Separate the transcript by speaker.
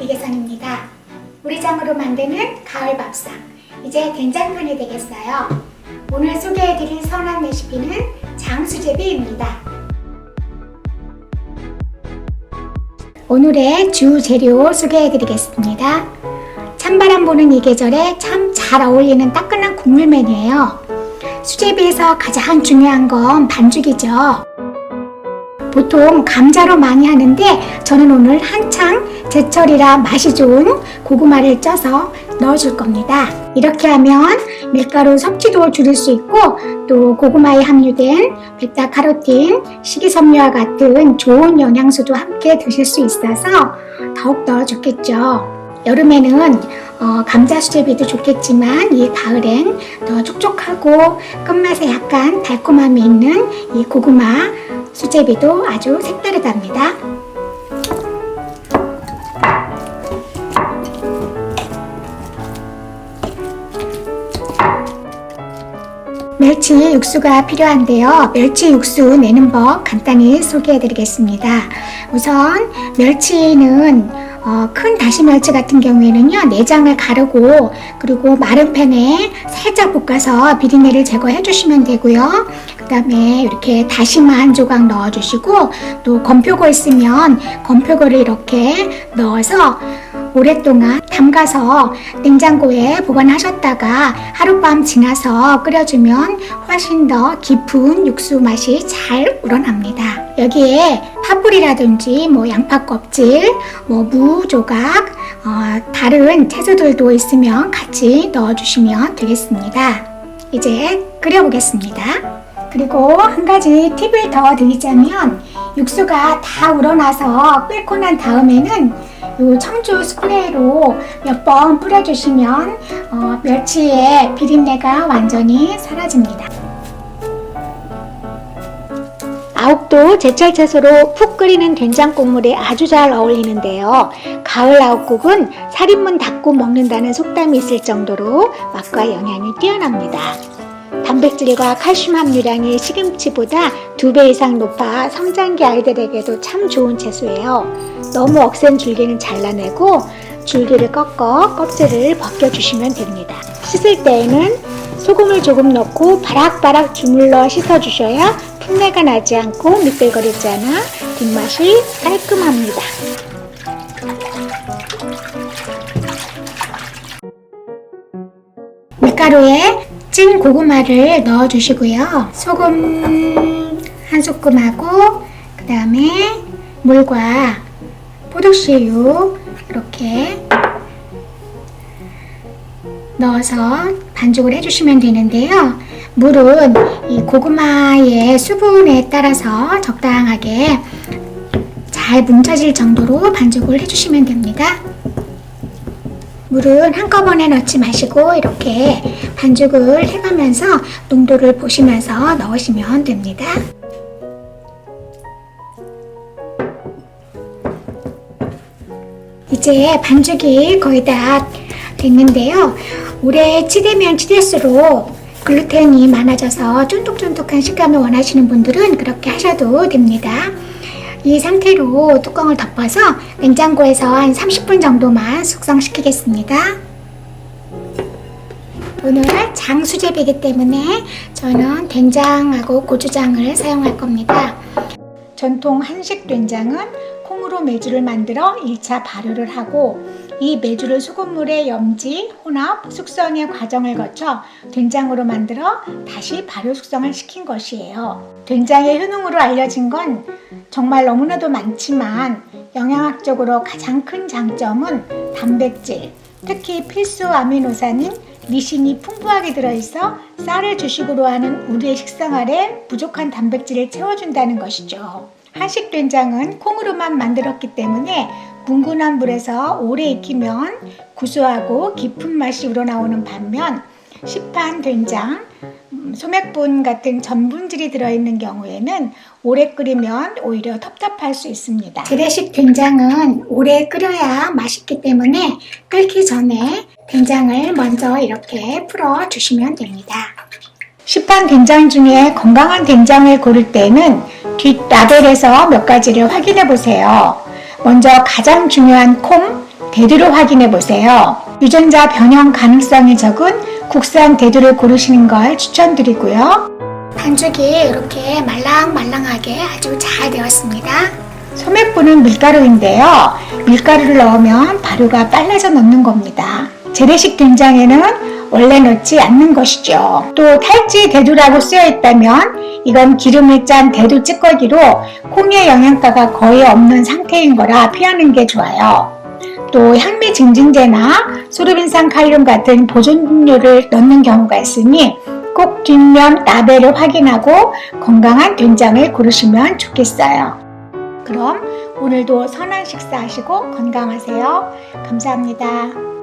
Speaker 1: 이계선입니다. 우리 장으로 만드는 가을 밥상. 이제 된장편이 되겠어요. 오늘 소개해드릴 선한 레시피는 장수제비입니다. 오늘의 주 재료 소개해드리겠습니다. 찬바람 부는 이 계절에 참 잘 어울리는 따끈한 국물면이에요. 수제비에서 가장 중요한 건 반죽이죠. 보통 감자로 많이 하는데 저는 오늘 한창 제철이라 맛이 좋은 고구마를 쪄서 넣어줄 겁니다. 이렇게 하면 밀가루 섭취도 줄일 수 있고 또 고구마에 함유된 베타카로틴, 식이섬유와 같은 좋은 영양소도 함께 드실 수 있어서 더욱더 좋겠죠. 여름에는 어, 감자 수제비도 좋겠지만 이 가을엔 더 촉촉하고 끝맛에 약간 달콤함이 있는 이 고구마 수제비도 아주 색다르답니다. 멸치 육수가 필요한데요. 멸치 육수 내는 법 간단히 소개해 드리겠습니다. 우선 멸치는 어, 큰 다시 멸치 같은 경우에는요 내장을 가르고 그리고 마른 팬에 살짝 볶아서 비린내를 제거해 주시면 되고요. 그 다음에 이렇게 다시마 한 조각 넣어 주시고 또 건표고 있으면 건표고를 이렇게 넣어서 오랫동안 담가서 냉장고에 보관하셨다가 하룻밤 지나서 끓여주면 훨씬 더 깊은 육수 맛이 잘 우러납니다. 여기에 파뿌리라든지 뭐 양파 껍질, 뭐 무 조각, 어, 다른 채소들도 있으면 같이 넣어주시면 되겠습니다. 이제 끓여보겠습니다. 그리고 한 가지 팁을 더 드리자면 육수가 다 우러나서 끓고 난 다음에는 요 청주 스프레이로 몇 번 뿌려주시면 어, 멸치의 비린내가 완전히 사라집니다. 아욱도 제철 채소로 푹 끓이는 된장 국물에 아주 잘 어울리는데요. 가을 아욱국은 살인문 닫고 먹는다는 속담이 있을 정도로 맛과 영양이 뛰어납니다. 단백질과 칼슘 함유량이 시금치보다 두 배 이상 높아 성장기 아이들에게도 참 좋은 채소예요. 너무 억센 줄기는 잘라내고 줄기를 꺾어 껍질을 벗겨주시면 됩니다. 씻을 때에는 소금을 조금 넣고 바락바락 주물러 씻어주셔야 풋내가 나지 않고 미끌거리지 않아 뒷맛이 깔끔합니다. 밀가루에 찐 고구마를 넣어주시고요. 소금 한 소끔하고 그 다음에 물과 포도씨유 이렇게 넣어서 반죽을 해주시면 되는데요. 물은 이 고구마의 수분에 따라서 적당하게 잘 뭉쳐질 정도로 반죽을 해주시면 됩니다. 물은 한꺼번에 넣지 마시고 이렇게 반죽을 해가면서 농도를 보시면서 넣으시면 됩니다. 이제 반죽이 거의 다 됐는데요. 오래 치대면 치댈수록 글루텐이 많아져서 쫀득쫀득한 식감을 원하시는 분들은 그렇게 하셔도 됩니다. 이 상태로 뚜껑을 덮어서 냉장고에서 한 30분 정도만 숙성시키겠습니다. 오늘 장수제비이기 때문에 저는 된장하고 고추장을 사용할 겁니다. 전통 한식 된장은 콩으로 메주를 만들어 1차 발효를 하고 이 메주를 소금물에 염지, 혼합, 숙성의 과정을 거쳐 된장으로 만들어 다시 발효 숙성을 시킨 것이에요. 된장의 효능으로 알려진 건 정말 너무나도 많지만 영양학적으로 가장 큰 장점은 단백질, 특히 필수 아미노산인 리신이 풍부하게 들어있어 쌀을 주식으로 하는 우리의 식생활에 부족한 단백질을 채워준다는 것이죠. 한식 된장은 콩으로만 만들었기 때문에 뭉근한 물에서 오래 익히면 구수하고 깊은 맛이 우러나오는 반면 시판 된장, 음, 소맥분 같은 전분질이 들어있는 경우에는 오래 끓이면 오히려 텁텁할 수 있습니다. 재래식 된장은 오래 끓여야 맛있기 때문에 끓기 전에 된장을 먼저 이렇게 풀어 주시면 됩니다. 시판 된장 중에 건강한 된장을 고를 때는 뒷 라벨에서 몇 가지를 확인해 보세요. 먼저 가장 중요한 콩, 대두를 확인해 보세요. 유전자 변형 가능성이 적은 국산 대두를 고르시는 걸 추천드리고요. 반죽이 이렇게 말랑말랑하게 아주 잘 되었습니다. 소맥분은 밀가루인데요. 밀가루를 넣으면 발효가 빨라져 넣는 겁니다. 재래식 된장에는 원래 넣지 않는 것이죠. 또 탈지 대두라고 쓰여 있다면 이건 기름을 짠 대두 찌꺼기로 콩의 영양가가 거의 없는 상태인 거라 피하는 게 좋아요. 또 향미 증진제나 소르빈산 칼륨 같은 보존료를 넣는 경우가 있으니 꼭 뒷면 나베를 확인하고 건강한 된장을 고르시면 좋겠어요. 그럼 오늘도 선한 식사하시고 건강하세요. 감사합니다.